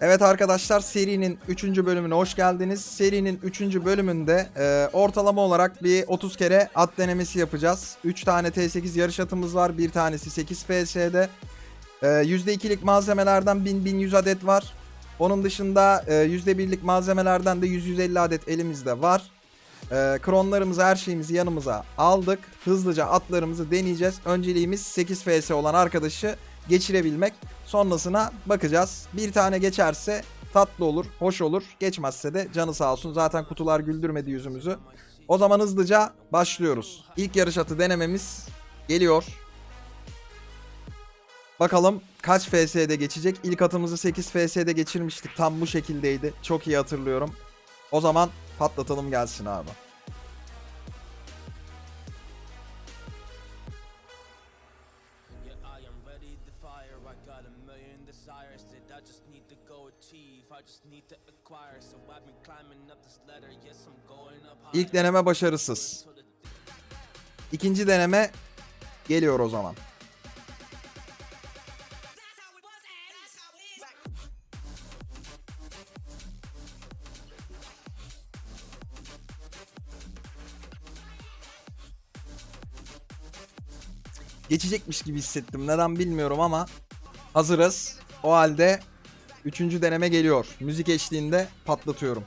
Evet arkadaşlar serinin 3. bölümüne hoş geldiniz. Serinin 3. bölümünde e, ortalama olarak bir 30 kere at denemesi yapacağız. 3 tane T8 yarış atımız var. Bir tanesi 8 FS'de. E, %2'lik malzemelerden 1000-1100 adet var. Onun dışında e, %1'lik malzemelerden de 100-150 adet elimizde var. E, kronlarımızı her şeyimizi yanımıza aldık. Hızlıca atlarımızı deneyeceğiz. Önceliğimiz 8 FS olan arkadaşı geçirebilmek. Sonrasına bakacağız. Bir tane geçerse tatlı olur, hoş olur. Geçmezse de canı sağ olsun. Zaten kutular güldürmedi yüzümüzü. O zaman hızlıca başlıyoruz. İlk yarış atı denememiz geliyor. Bakalım kaç FS'de geçecek. İlk atımızı 8 FS'de geçirmiştik. Tam bu şekildeydi. Çok iyi hatırlıyorum. O zaman patlatalım gelsin abi. Ready to fire. I got a million desires that I just need to go achieve. I just need to acquire. So I've been climbing up this ladder. Yes, I'm going up high. İlk deneme başarısız. İkinci deneme geliyor o zaman. Geçecekmiş gibi hissettim. Neden bilmiyorum ama hazırız. O halde üçüncü deneme geliyor. Müzik eşliğinde patlatıyorum.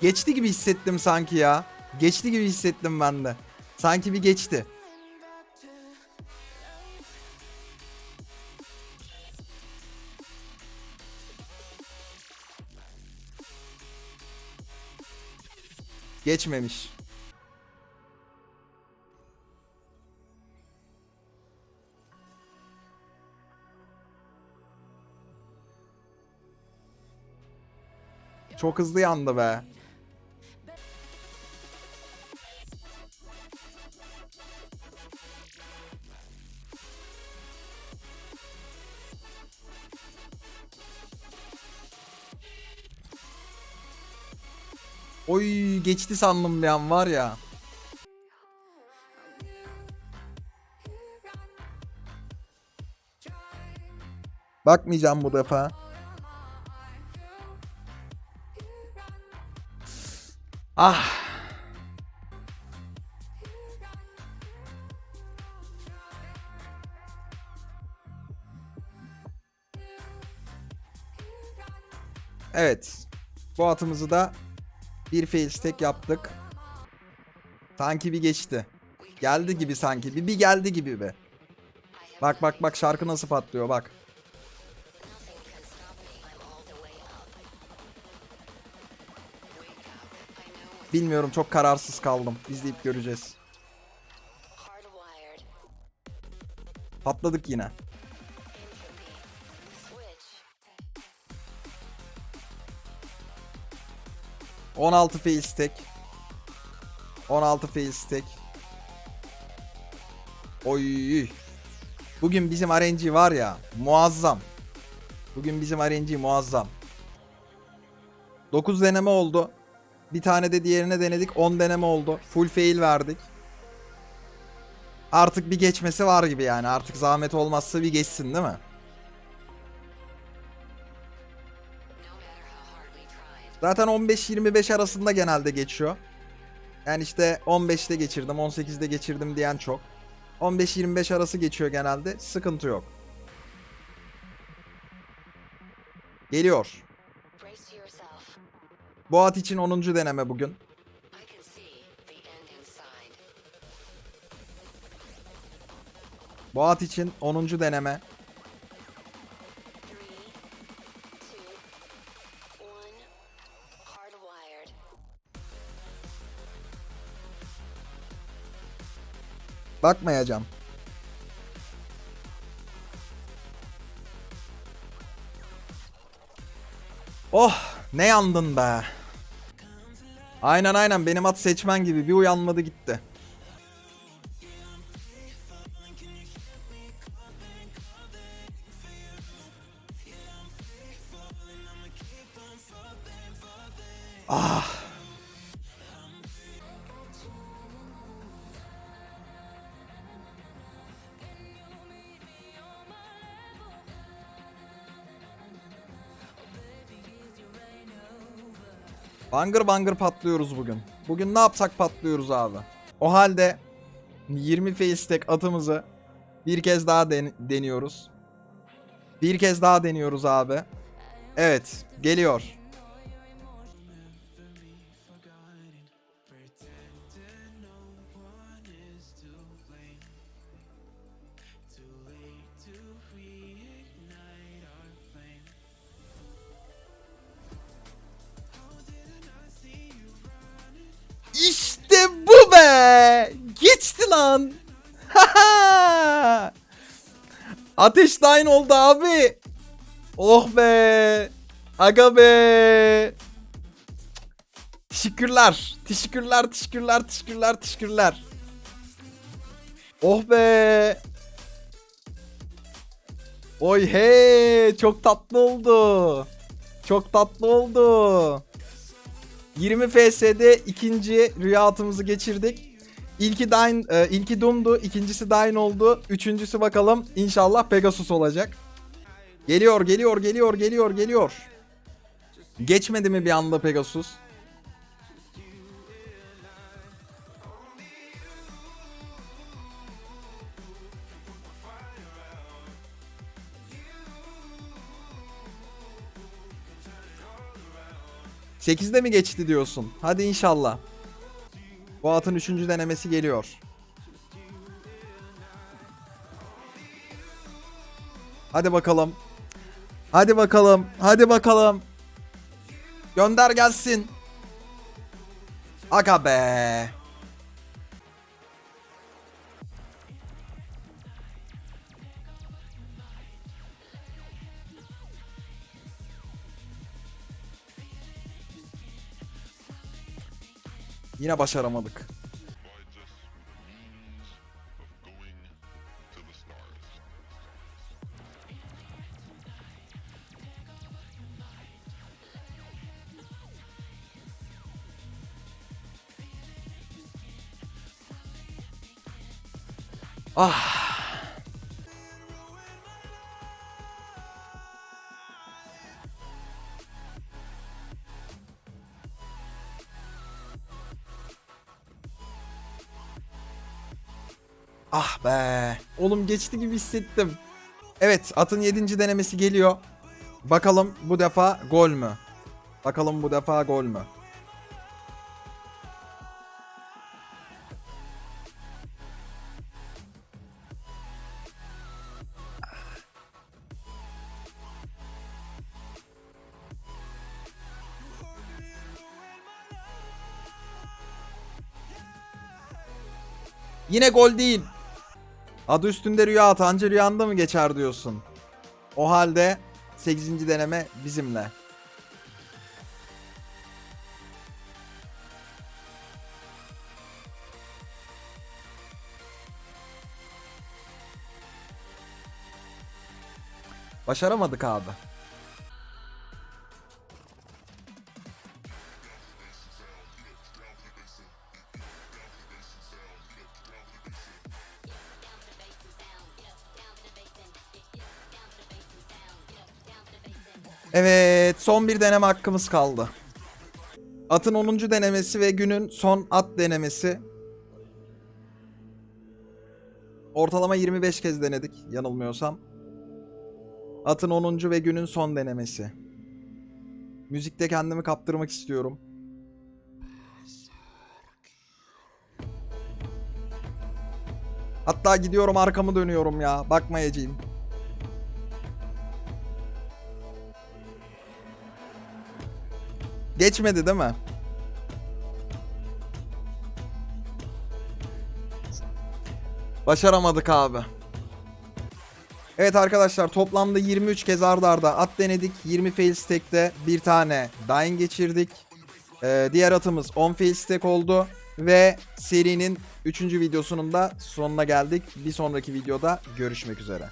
Geçti gibi hissettim sanki ya. Geçti gibi hissettim ben de. Sanki bir geçti. Geçmemiş. Çok hızlı yandı be. Oy geçti sandım bir an var ya. Bakmayacağım bu defa. Ah. Evet. Bu atımızı da bir fail stack yaptık. Sanki bir geçti. Geldi gibi sanki. Bir, bir geldi gibi be. Bak bak bak şarkı nasıl patlıyor bak. Bilmiyorum çok kararsız kaldım. İzleyip göreceğiz. Patladık yine. 16 fail stack. 16 fail stack. Oy. Bugün bizim RNG var ya muazzam. Bugün bizim RNG muazzam. 9 deneme oldu. Bir tane de diğerine denedik. 10 deneme oldu. Full fail verdik. Artık bir geçmesi var gibi yani. Artık zahmet olmazsa bir geçsin değil mi? Zaten 15-25 arasında genelde geçiyor. Yani işte 15'te geçirdim, 18'de geçirdim diyen çok. 15-25 arası geçiyor genelde. Sıkıntı yok. Geliyor. Bu at için 10. deneme bugün. Bu at için 10. deneme. Bakmayacağım. Oh ne yandın be. Aynen aynen benim at seçmen gibi bir uyanmadı gitti. Ah Bangır bangır patlıyoruz bugün. Bugün ne yapsak patlıyoruz abi. O halde 20 face stack atımızı bir kez daha den- deniyoruz. Bir kez daha deniyoruz abi. Evet, geliyor. İşte bu be! Geçti lan! Ateş Nine oldu abi. Oh be! Aga be! Teşekkürler. Teşekkürler, teşekkürler, teşekkürler, teşekkürler. Oh be! Oy he! Çok tatlı oldu. Çok tatlı oldu. 20 FS'de ikinci rüya atımızı geçirdik. İlki Dine, e, ilki Doom'du, ikincisi Dine oldu. Üçüncüsü bakalım inşallah Pegasus olacak. Geliyor, geliyor, geliyor, geliyor, geliyor. Geçmedi mi bir anda Pegasus? Sekizde mi geçti diyorsun? Hadi inşallah. Bu atın üçüncü denemesi geliyor. Hadi bakalım. Hadi bakalım. Hadi bakalım. Gönder gelsin. Aga be. Yine başaramadık. Ah. Ah be. Oğlum geçti gibi hissettim. Evet atın 7. denemesi geliyor. Bakalım bu defa gol mü? Bakalım bu defa gol mü? Yine gol değil. Adı üstünde rüya at. Anca rüyanda mı geçer diyorsun? O halde 8. deneme bizimle. Başaramadık abi. Son bir deneme hakkımız kaldı. Atın 10. denemesi ve günün son at denemesi. Ortalama 25 kez denedik yanılmıyorsam. Atın 10. ve günün son denemesi. Müzikte kendimi kaptırmak istiyorum. Hatta gidiyorum arkamı dönüyorum ya. Bakmayacağım. Geçmedi değil mi? Başaramadık abi. Evet arkadaşlar toplamda 23 kez arda arda at denedik. 20 fail stack'te bir tane dying geçirdik. Ee, diğer atımız 10 fail stack oldu. Ve serinin 3. videosunun da sonuna geldik. Bir sonraki videoda görüşmek üzere.